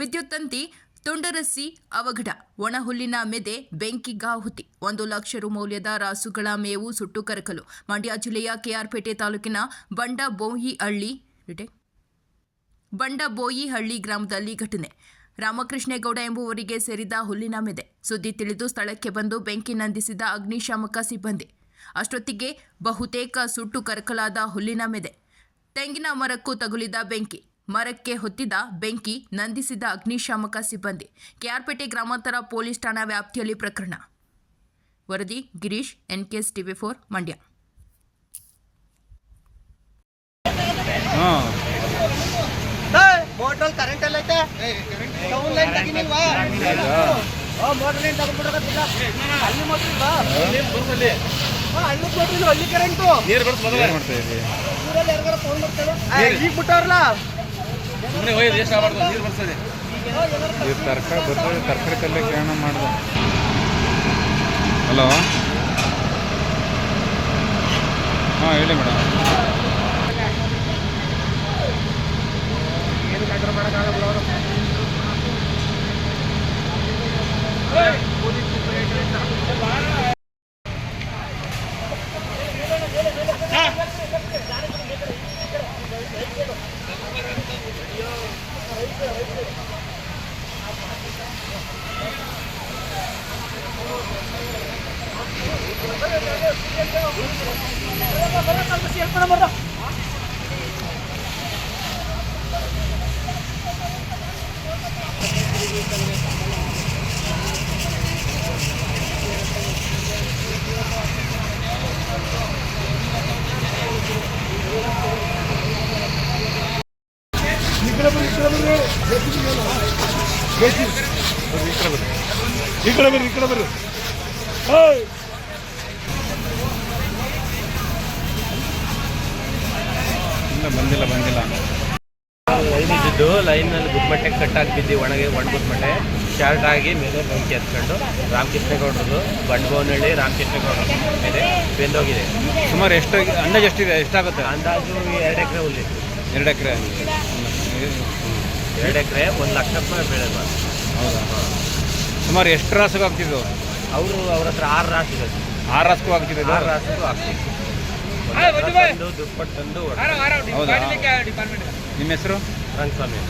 ವಿದ್ಯುತ್ ತಂತಿ, ತುಂಡರಸಿ, ಅವಘಡ, ಒಣಹುಲ್ಲಿನ ಮೆದೆ ಬೆಂಕಿಗಾಹುತಿ ಒಂದು ಲಕ್ಷ ರು ಮೌಲ್ಯದ ರಾಸುಗಳ ಮೇವು ಸುಟ್ಟು ಕರಕಲು. ಮಂಡ್ಯ ಜಿಲ್ಲೆಯ ಕೆಆರ್ಪೇಟೆ ತಾಲೂಕಿನ ಬಂಡ ಬೋಯಿಹಳ್ಳಿ ಬಂಡ ಬಂಡಬೋಯಿಹಳ್ಳಿ ಗ್ರಾಮದಲ್ಲಿ ಘಟನೆ. ರಾಮಕೃಷ್ಣೇಗೌಡ ಎಂಬುವರಿಗೆ ಸೇರಿದ ಹುಲ್ಲಿನ ಮೆದೆ. ಸುದ್ದಿ ತಿಳಿದು ಸ್ಥಳಕ್ಕೆ ಬಂದು ಬೆಂಕಿ ನಂದಿಸಿದ ಅಗ್ನಿಶಾಮಕ ಸಿಬ್ಬಂದಿ. ಅಷ್ಟೊತ್ತಿಗೆ ಬಹುತೇಕ ಸುಟ್ಟು ಕರಕಲಾದ ಹುಲ್ಲಿನ ಮೆದೆ. ತೆಂಗಿನ ಮರಕ್ಕೂ ತಗುಲಿದ ಬೆಂಕಿ. ಮರಕ್ಕೆ ಹೊತ್ತಿದ ಬೆಂಕಿ ನಂದಿಸಿದ ಅಗ್ನಿಶಾಮಕ ಸಿಬ್ಬಂದಿ. ಕೆಆರ್ಪೇಟೆ ಗ್ರಾಮಾಂತರ ಪೊಲೀಸ್ ಠಾಣಾ ವ್ಯಾಪ್ತಿಯಲ್ಲಿ ಪ್ರಕರಣ. ವರದಿ Girish NKS TV four Mandya. ಹಳ್ಳಿ ಕರೆಂಟ್ ಈಗ ಬಿಟ್ಟವ್ರಲ್ಲ? ಸುಮ್ಮನೆ ಹೋಗಿ ವೇಸ್ಟ್ ಆಗಬಾರ್ದು, ನೀರು ಬರ್ತದೆ. ಇದು ತರಕಾರಿ ಬರ್ತದೆ ತರಕಾರಿ ಕಲ್ಲೇ ಕಿರಣ ಮಾಡ್ದೆ. ಹಲೋ ಹಾಂ, ಹೇಳಿ ಮೇಡಮ್ ಈ ಕಡೆ ಬರ್ರಿ ಈ ಕಡೆ ಬರ್ರಿ ಬಂದಿಲ್ಲ ಬಂದಿಲ್ಲ. ಲೈನ್ ಇದ್ದಿದ್ದು ಲೈನಲ್ಲಿ ಗುದ್ಮಟ್ಟೆ ಕಟ್ಟಾಗಿ ಒಣಗೆ ಒಣ ಒಣಗುದ್ಮಟ್ಟೆ ಶಾರ್ಟ್ ಆಗಿ ಮೇಲೆ ಬೆಂಕಿ ಹತ್ಕೊಂಡು ರಾಮಕೃಷ್ಣೇಗೌಡರದು ಬಂಡಬೋನಹಳ್ಳಿ ರಾಮಕೃಷ್ಣೇಗೌಡರ ಮೇಲೆ ಬೆಂದೋಗಿದೆ. ಸುಮಾರು ಎಷ್ಟು ಅಂದಾಜು ಎಷ್ಟಿದೆ ಎಷ್ಟಾಗುತ್ತೆ? ಅಂದಾಜು ಎರಡು ಎಕರೆ ಹುಲ್ಲಿತ್ತು ಎರಡು ಎಕರೆ. ಎರಡು ಎಕರೆ ಒಂದು ಲಕ್ಷ ರೂಪಾಯಿ ಬೆಳೆ ಹೌದಾ ಸುಮಾರು ಎಷ್ಟು ರಾಸಿಗೆ ಆಗ್ತಿದ್ದು ಅವರು ಅವ್ರ ಹತ್ರ ಆರು ರಾಸಿಗೆ ಆರು ರಾಸಿಗೂ ಆಗ್ತಿದ್ದು ಆರು ರಾಸಿಗೂ ಆಗ್ತಿತ್ತು. ದುಪ್ಪಟ್ಟು ತಂದು ಹೌದಾ? ನಿಮ್ಮ ಹೆಸರು? ರಂಗಸ್ವಾಮಿ